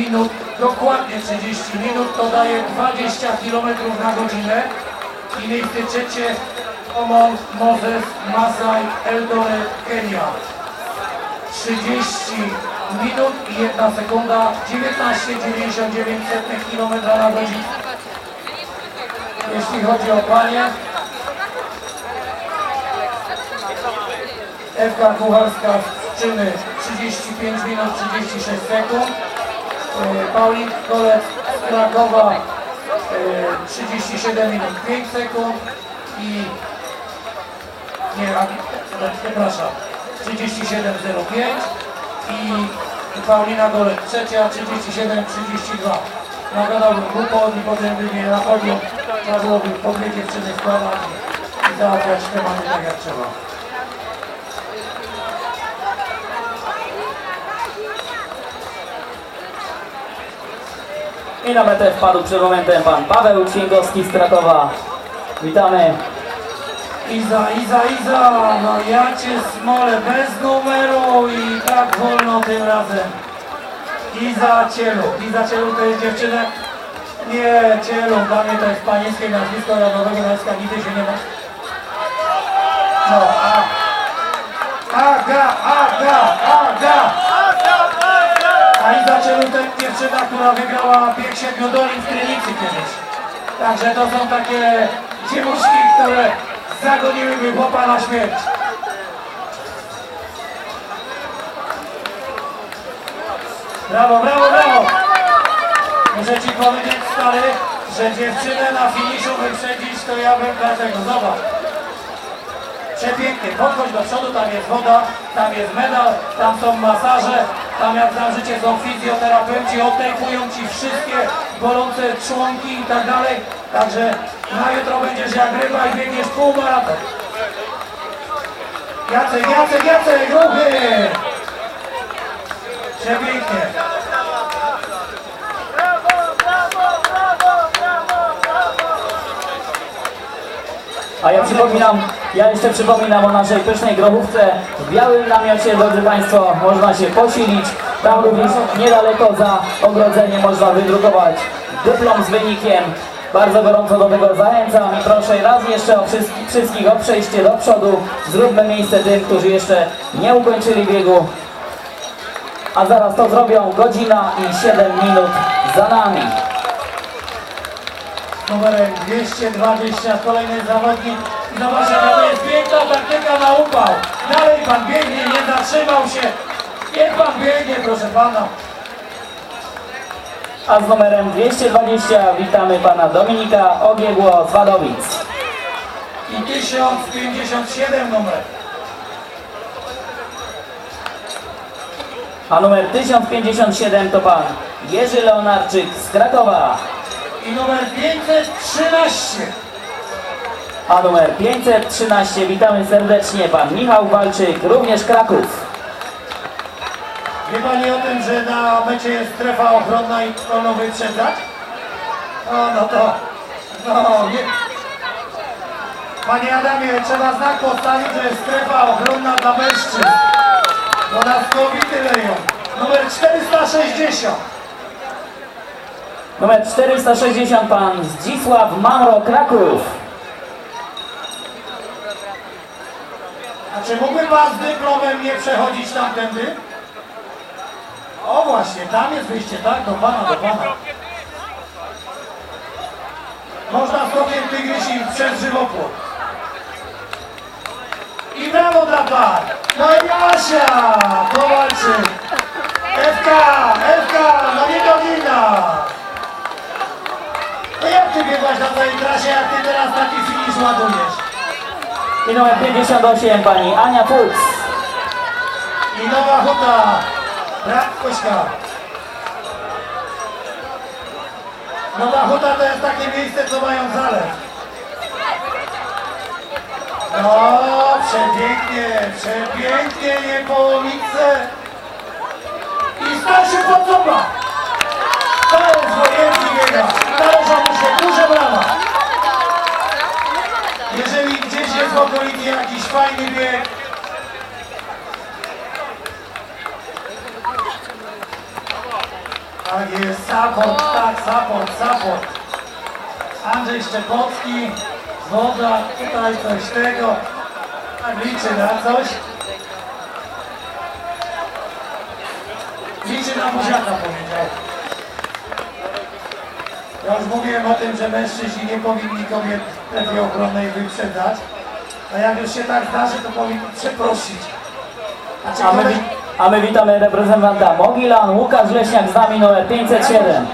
minut, dokładnie 30 minut, to daje 20 km na godzinę. I miejsce trzecie Omon, Moses, Masai, Eldoret, Kenia. 30 minut i 1 sekunda, 19,99 km na godzinę. Jeśli chodzi o panie, Ewka Kucharska z Czyny 35 minut 36 sekund. Paulik Kolec z Krakowa e, 37 minut 5 sekund i nie, przepraszam 37.05 i Paulina Golec trzecia 37.32 nagadałbym głupot i potem by mnie na podium trzeba byłoby po dwie dziewczyny składać i załatwiać tematy tak jak trzeba. I na metę wpadł przed momentem pan Paweł Księgowski z Krakowa. Witamy. Iza, Iza, Iza, no ja cię smolę bez numeru i tak wolno tym razem. Iza Cielu, Iza Cielu to jest dziewczyna? Nie, Cielu, dla mnie to jest panieńskie nazwisko rodowego nazwiska, nigdy się nie ma. No, a... Aga, Aga, Aga! A Iza Cielu to jest dziewczyna, która wygrała bieg siedmiodolin w Krynicy kiedyś. Także to są takie dziewuszki, które zagoniłyby chłopa na śmierć. Brawo, brawo, brawo! Muszę ci powiedzieć, stary, że dziewczynę na finiszu wyprzedzić, to ja bym dlatego. Zobacz. Przepięknie, podchodź do przodu, tam jest woda, tam jest medal, tam są masaże, tam jak na życie są fizjoterapeuci, odtejpują ci wszystkie bolące członki i tak dalej. Także na jutro będziesz jak ryba i biegniesz półmaraton. Jacek, Jacek, Jacek, ruchy! Przepięknie. A ja przypominam, ja jeszcze przypominam o naszej pysznej grochówce w białym namiocie, drodzy Państwo, można się posilić. Tam również niedaleko za ogrodzeniem można wydrukować dyplom z wynikiem. Bardzo gorąco do tego zachęcam i proszę raz jeszcze o wszystkich, wszystkich o przejście do przodu. Zróbmy miejsce tym, którzy jeszcze nie ukończyli biegu. A zaraz to zrobią godzina i 7 minut za nami. numerem 220 kolejny zawodnik i zobaczcie, to jest piękna taktyka na upał. Dalej pan biegnie, nie zatrzymał się. Niech pan biegnie, proszę pana. A z numerem 220 witamy pana Dominika Ogiegło z Wadowic. I 1057 numer. A numer 1057 to pan Jerzy Leonarczyk z Krakowa. I numer 513. A numer 513 witamy serdecznie pan Michał Walczyk, również Kraków. Wie pani o tym, że na mecie jest strefa ochronna i wolno wyprzedzać? No, no to... No, nie... Panie Adamie, trzeba znak postawić, że jest strefa ochronna dla mężczyzn. Bo nas kobiety leją. Numer 460. Numer 460 pan Zdzisław Mamro, Kraków. Czy mógłby pan z dyplomem nie przechodzić tamtędy? O właśnie, tam jest wyjście, tak? Do pana, do pana. Można skokiem tygrysi przez żywopłot. I brawo dla pan! No i Asia Kowalczyk! FK, FK, no nie dogina! No jak ty biegłaś na tej trasie, jak ty teraz taki finisz ładujesz? I numer 58 pani Ania Fuchs. I nowa huta. Brak Kośka. Nowa huta to jest takie miejsce, co mają zalew. No, przepięknie, przepięknie, niepołomice. I starszy podcopa. To jest wojenny biega. Należą mu się duże brawa. Okolicy jakiś fajny bieg, Tak Jest support, tak, support, support. Andrzej Szczepocki, woda, tutaj coś tego. Tak, liczy na coś. Liczy na buziaka, powiedział. Ja już mówiłem o tym, że mężczyźni nie powinni kobiet strefie ochronnej wyprzedzać. A jak już się tak zdarzy, to powinni przeprosić. A czy A my, a my witamy reprezentanta Mogilan, Łukasz Leśniak z nami numer 507.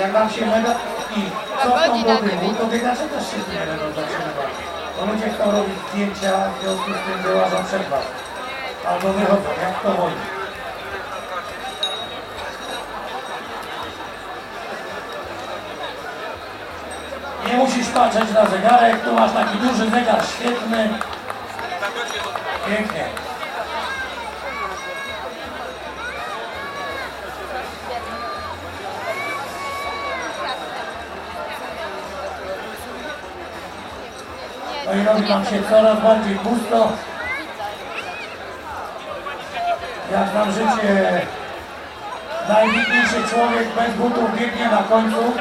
Jak nam się mega i cofną do tyłu, to biegacze też się nie będą zatrzymywać. Bo ludzie chcą robić zdjęcia, w związku z tym wyłażą przed was. Albo wychodzą, jak to woli. Nie musisz patrzeć na zegarek, tu masz taki duży zegar, świetny. Pięknie. No i robi nam się coraz bardziej pusto. Jak nam życie najwidniejszy człowiek bez butów biegnie na końcu.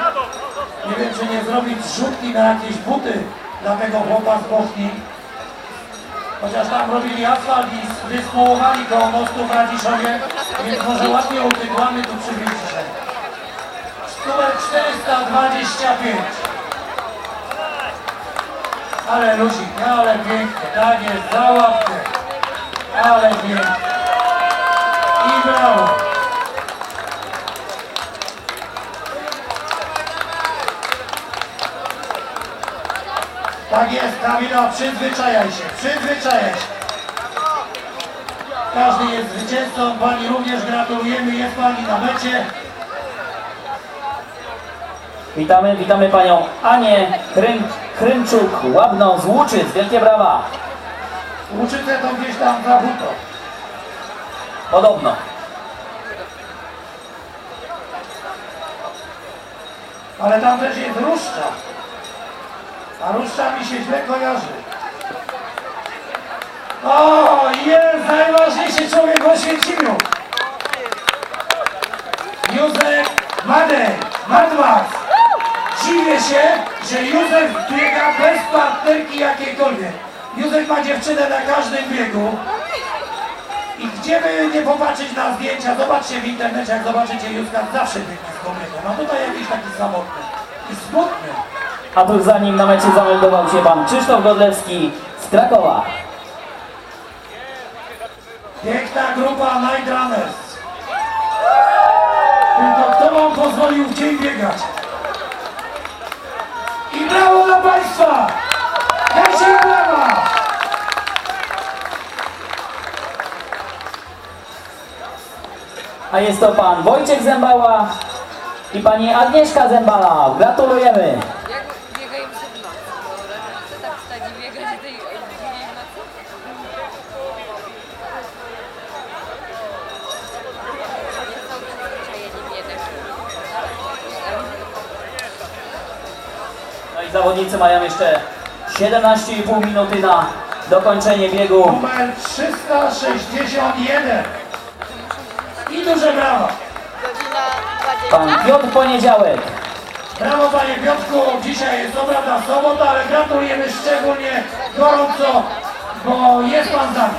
Nie wiem, czy nie zrobić zrzutki na jakieś buty dla tego chłopa z Bochni. Chociaż tam robili asfalt i wyspołowali koło mostu w Radziszowie, więc może ładnie utygłamy tu przy Wilczce. Numer 425. Ale luzik, ale pięknie, tak jest, za łapkę. Ale pięknie. I brawo. Tak jest, Kamila, przyzwyczajaj się, przyzwyczajaj się. Każdy jest zwycięzcą, Pani również gratulujemy, jest Pani na mecie. Witamy, witamy panią Anię Chryn, Chrynczuk-Łabną z Łuczyc. Wielkie brawa. Łuczyce to gdzieś tam za buto. Podobno. Ale tam też jest ruszcza. A ruszcza mi się źle kojarzy. O, jest najważniejszy człowiek w Oświęcimiu. Józef Madej, Madmas. Dziwię się, że Józef biega bez partnerki jakiejkolwiek. Józef ma dziewczynę na każdym biegu. I gdzie by nie popatrzeć na zdjęcia, zobaczcie w internecie, jak zobaczycie Józka, zawsze biegnie z kobietą. A tutaj jakiś taki samotny i smutny. A tuż za nim na mecie zameldował się pan Krzysztof Godlewski z Krakowa. Piękna grupa Night Runners. Tylko kto wam pozwolił w dzień biegać? I brawo dla Państwa! Się brawa! A jest to pan Wojciech Zembała i pani Agnieszka Zembala. Gratulujemy. Zawodnicy mają jeszcze 17,5 minuty na dokończenie biegu. Numer 361. I duże brawa! Godzina 20. Pan Piotr Poniedziałek. Brawo Panie Piotrku, dzisiaj jest dobra ta sobota, ale gratulujemy szczególnie gorąco, bo jest Pan z nami.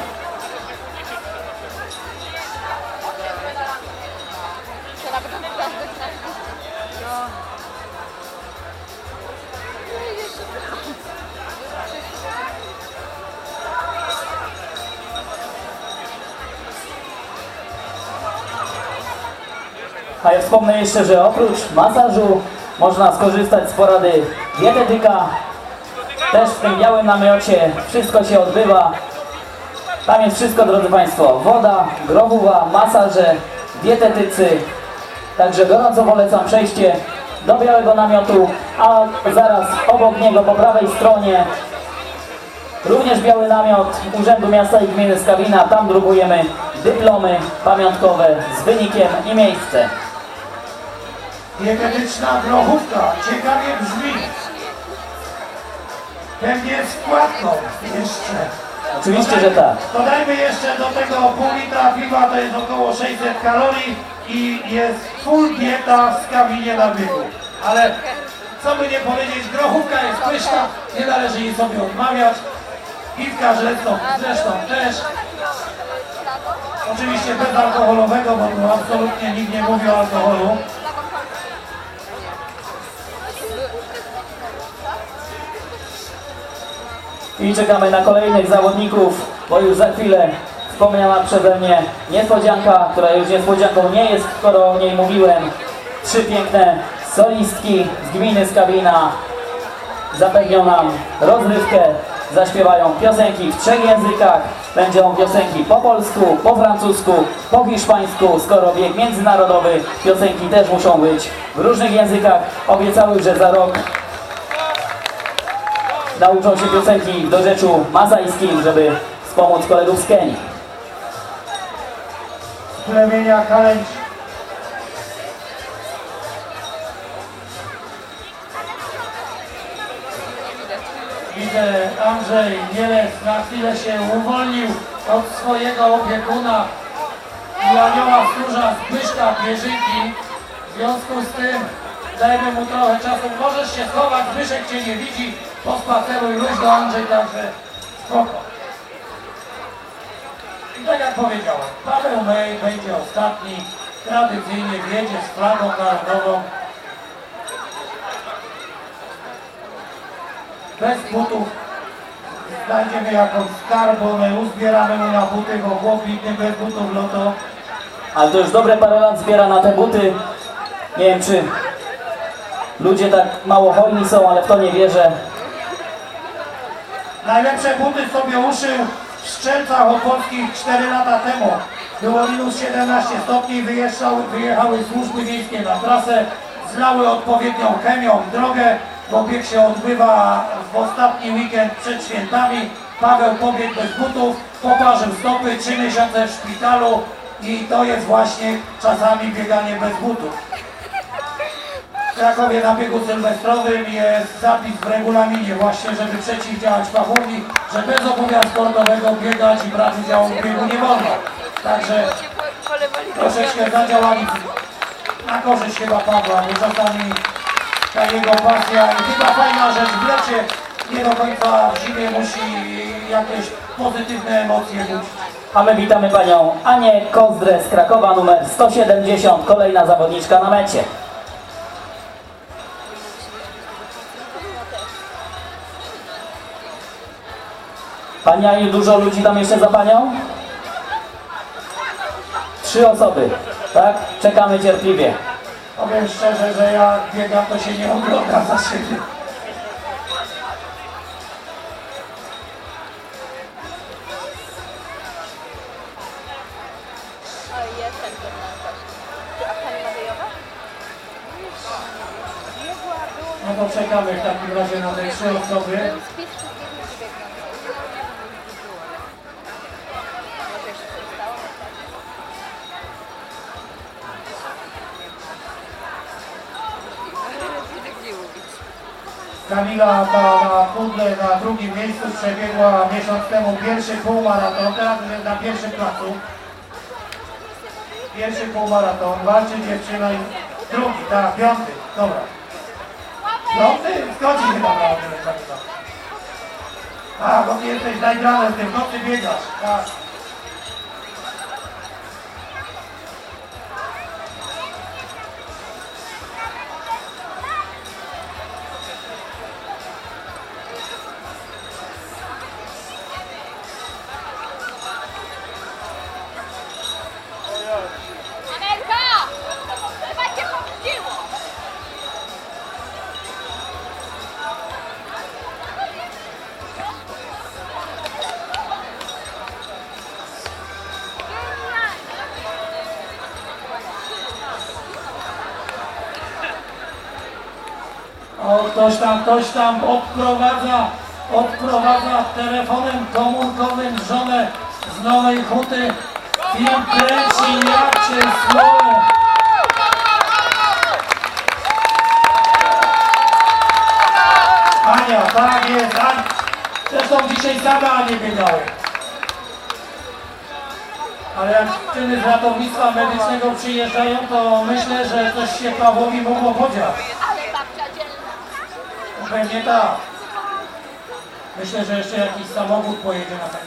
A ja wspomnę jeszcze, że oprócz masażu można skorzystać z porady dietetyka. Też w tym białym namiocie wszystko się odbywa. Tam jest wszystko, drodzy Państwo. Woda, grobuwa, masaże, dietetycy. Także gorąco polecam przejście do białego namiotu, a zaraz obok niego po prawej stronie Również biały namiot Urzędu Miasta i Gminy Skawina. Tam drukujemy dyplomy pamiątkowe z wynikiem i miejsce. Dietetyczna grochówka, ciekawie brzmi. Pewnie z wkładką jeszcze. Oczywiście, że tak. Dodajmy jeszcze do tego pół litra piwa, to jest około 600 kalorii i jest full dieta w skawinie na biegu. Ale co by nie powiedzieć, grochówka jest pyszna, nie należy jej sobie odmawiać. Piwka zresztą, zresztą też. Oczywiście bezalkoholowego, bo tu absolutnie nikt nie mówi o alkoholu. I czekamy na kolejnych zawodników, bo już za chwilę wspomniana przeze mnie niespodzianka, która już niespodzianką nie jest, skoro o niej mówiłem. Trzy piękne solistki z gminy Skawina zapewnią nam rozrywkę, zaśpiewają piosenki w trzech językach. Będą piosenki po polsku, po francusku, po hiszpańsku, skoro bieg międzynarodowy, piosenki też muszą być w różnych językach. Obiecały, że za rok nauczą się piosenki w dorzeczu mazajskim, żeby wspomóc kolegów z Kenii. plemienia Kalęć. Widzę Andrzej Mielec na chwilę się uwolnił od swojego opiekuna i anioła stróża Zbyszka Bierzynki. W związku z tym dajmy mu trochę czasu. Możesz się schować, Zbyszek Cię nie widzi. Pospaceruj, rusz do Andrzej, także spoko. I tak jak powiedziałem, Paweł May będzie ostatni, tradycyjnie wjedzie z flagą narodową. Bez butów znajdziemy jakąś skarb, bo my uzbieramy mu na buty, bo chłop bez butów loto. Ale to już dobre parę lat zbiera na te buty. Nie wiem, czy ludzie tak mało hojni są, ale w to nie wierzę. Najlepsze buty sobie uszył w Strzelcach Opolskich 4 lata temu. Było minus 17 stopni, wyjeżdżały, wyjechały służby miejskie na trasę, zlały odpowiednią chemią drogę, bo bieg się odbywa w ostatni weekend przed świętami. Paweł pobiegł bez butów, poparzył stopy, 3 miesiące w szpitalu i to jest właśnie czasami bieganie bez butów. Krakowie na biegu sylwestrowym jest zapis w regulaminie właśnie, żeby przeciwdziałać pawłowni, że bez obuwia sportowego biegać i brać udziału w biegu nie wolno. Także troszeczkę zadziałali na korzyść chyba Pawła, bo czasami ta jego pasja i chyba fajna rzecz w lecie nie do końca w zimie musi jakieś pozytywne emocje budzić. A my witamy panią Anię Kozdrę z Krakowa numer 170, kolejna zawodniczka na mecie. Pani Aniu, dużo ludzi tam jeszcze za panią? Trzy osoby, tak? Czekamy cierpliwie. Powiem szczerze, że ja biegam to się nie ogląda za siebie. No to czekamy w takim razie na te trzy osoby. Kamila na pudle na drugim miejscu przebiegła miesiąc temu pierwszy półmaraton, teraz jest na pierwszym placu. Pierwszy półmaraton, walczy dziewczyna i drugi, tak, piąty, dobra. Piąty? Zgodzi chyba na tyle Kamila. A, bo ty jesteś najgrany w tym, no ty biegasz, tak. Ktoś tam, ktoś tam odprowadza, odprowadza telefonem komórkowym żonę z Nowej Huty. Film kręci jak cię smolę. Ania, tak jest, a zresztą dzisiaj same Anie biegały. Ale jak czyny z ratownictwa medycznego przyjeżdżają, to myślę, że coś się Pawłowi mogło podziać. Dzielna. Pewnie tak. Myślę, że jeszcze jakiś samochód pojedzie na taki.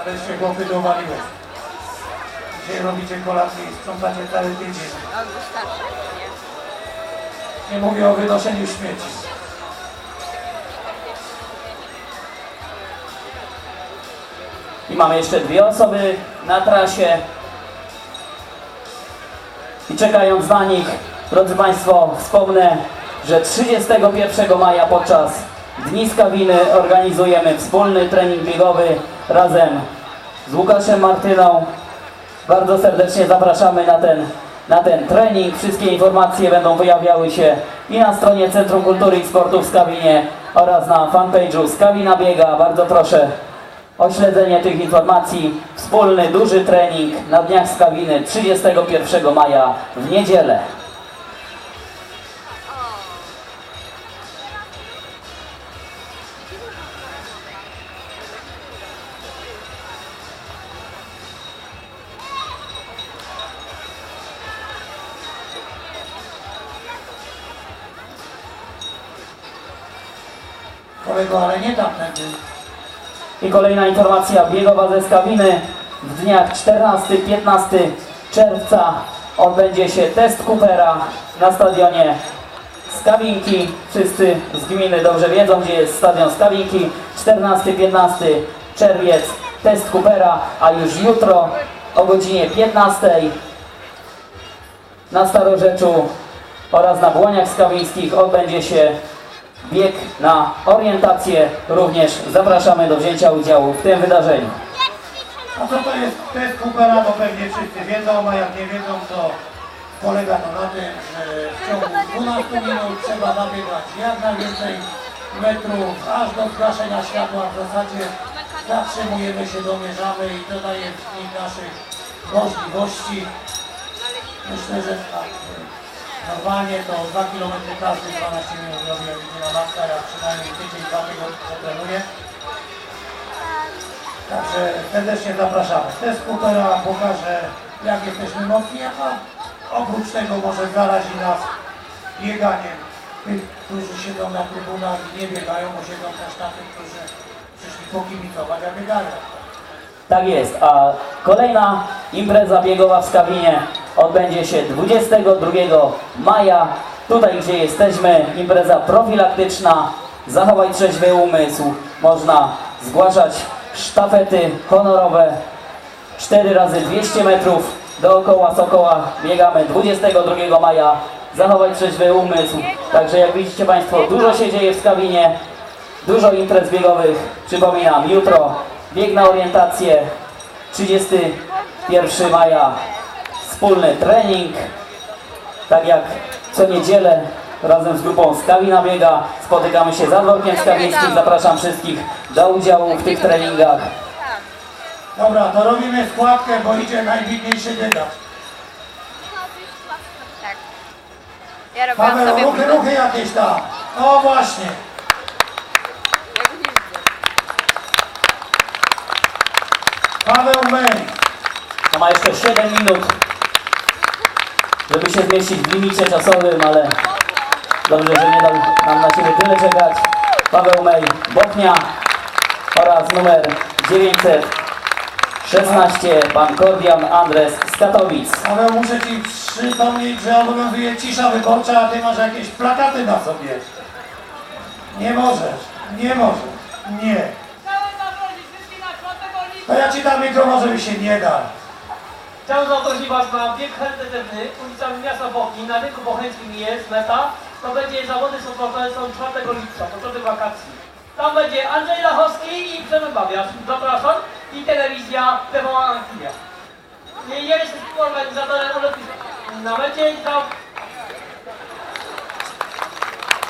Ale się chłopy dowaliłeś. Dzisiaj robicie kolację i sprzątacie cały tydzień. Nie? Nie mówię o wynoszeniu śmieci. I mamy jeszcze dwie osoby na trasie. I czekając na nich, drodzy Państwo, wspomnę, że 31 maja podczas Dni Skawiny organizujemy wspólny trening biegowy razem z Łukaszem Martyną. Bardzo serdecznie zapraszamy na ten, na ten trening. Wszystkie informacje będą pojawiały się i na stronie Centrum Kultury i Sportu w Skawinie oraz na fanpage'u Skawina Biega. Bardzo proszę o śledzenie tych informacji. Wspólny, duży trening na Dniach Skawiny 31 maja w niedzielę. I kolejna informacja biegowa ze Skawiny. W dniach 14-15 czerwca odbędzie się test Coopera na stadionie Skawinki. Wszyscy z gminy dobrze wiedzą, gdzie jest stadion Skawinki. 14-15 czerwiec test Coopera, a już jutro o godzinie 15 na Starorzeczu oraz na Błoniach Skawińskich odbędzie się bieg na orientację. Również zapraszamy do wzięcia udziału w tym wydarzeniu. A co to jest test Coopera, to pewnie wszyscy wiedzą, a jak nie wiedzą, to polega to na tym, że w ciągu 12 minut trzeba nabiegać jak najwięcej metrów, aż do zgaszenia światła. W zasadzie zatrzymujemy się, domierzamy i to daje wynik naszych możliwości. Myślę, że tak. Normalnie to 2 km każdy 12 minut robi jak idzie na matka, ja przynajmniej tydzień, dwa tygodnie trenuję. Także serdecznie zapraszamy. Test Coopera pokaże jak jesteśmy mocni, a oprócz tego może zarazi nas bieganiem tych, którzy siedzą na trybunach i nie biegają, bo siedzą też na tych, którzy przyszli pokibicować, a biegają. Tak jest, a kolejna impreza biegowa w Skawinie odbędzie się 22 maja. Tutaj, gdzie jesteśmy, impreza profilaktyczna. Zachowaj trzeźwy umysł. Można zgłaszać sztafety honorowe 4 razy 200 metrów dookoła Sokoła. Biegamy 22 maja. Zachowaj trzeźwy umysł. Także jak widzicie Państwo, dużo się dzieje w Skawinie. Dużo imprez biegowych. Przypominam, jutro bieg na orientację. 31 maja wspólny trening. Tak jak co niedzielę razem z grupą Skawina Biega spotykamy się za dworkiem skawińskim. Zapraszam wszystkich do udziału w tych treningach. Dobra, to robimy składkę, bo idzie najbiedniejszy biegacz. Tak. Ja robiłam Paweł, sobie ruchy, ruchy jakieś tam. O właśnie. Paweł Mej. To ma jeszcze 7 minut, żeby się zmieścić w limicie czasowym, ale dobrze, że nie dał nam na Ciebie tyle czekać. Paweł Mej, Bochnia oraz numer 916, pan Kordian Andres z Katowic. Paweł, muszę Ci przypomnieć, że obowiązuje cisza wyborcza, a Ty masz jakieś plakaty na sobie. Nie możesz, nie możesz, nie. To ja Ci dam mikrofon, żeby się nie da. Chciałbym zaprosić Was na bieg charytatywny ulicami miasta Bochni. Na rynku bocheńskim jest meta. To będzie zawody są prowadzone są 4 lipca, początek wakacji. Tam będzie Andrzej Lachowski i Przemek Babiarz. Zapraszam. I telewizja TVN Anglilia. Nie ja jestem organizatorem ulotki na mecie i tam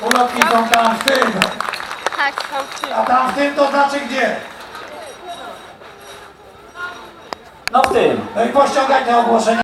Ulotki są tam w tym, Tak, fałszywy. a tam w tym to znaczy gdzie? No w tym. No i pościągaj te ogłoszenia.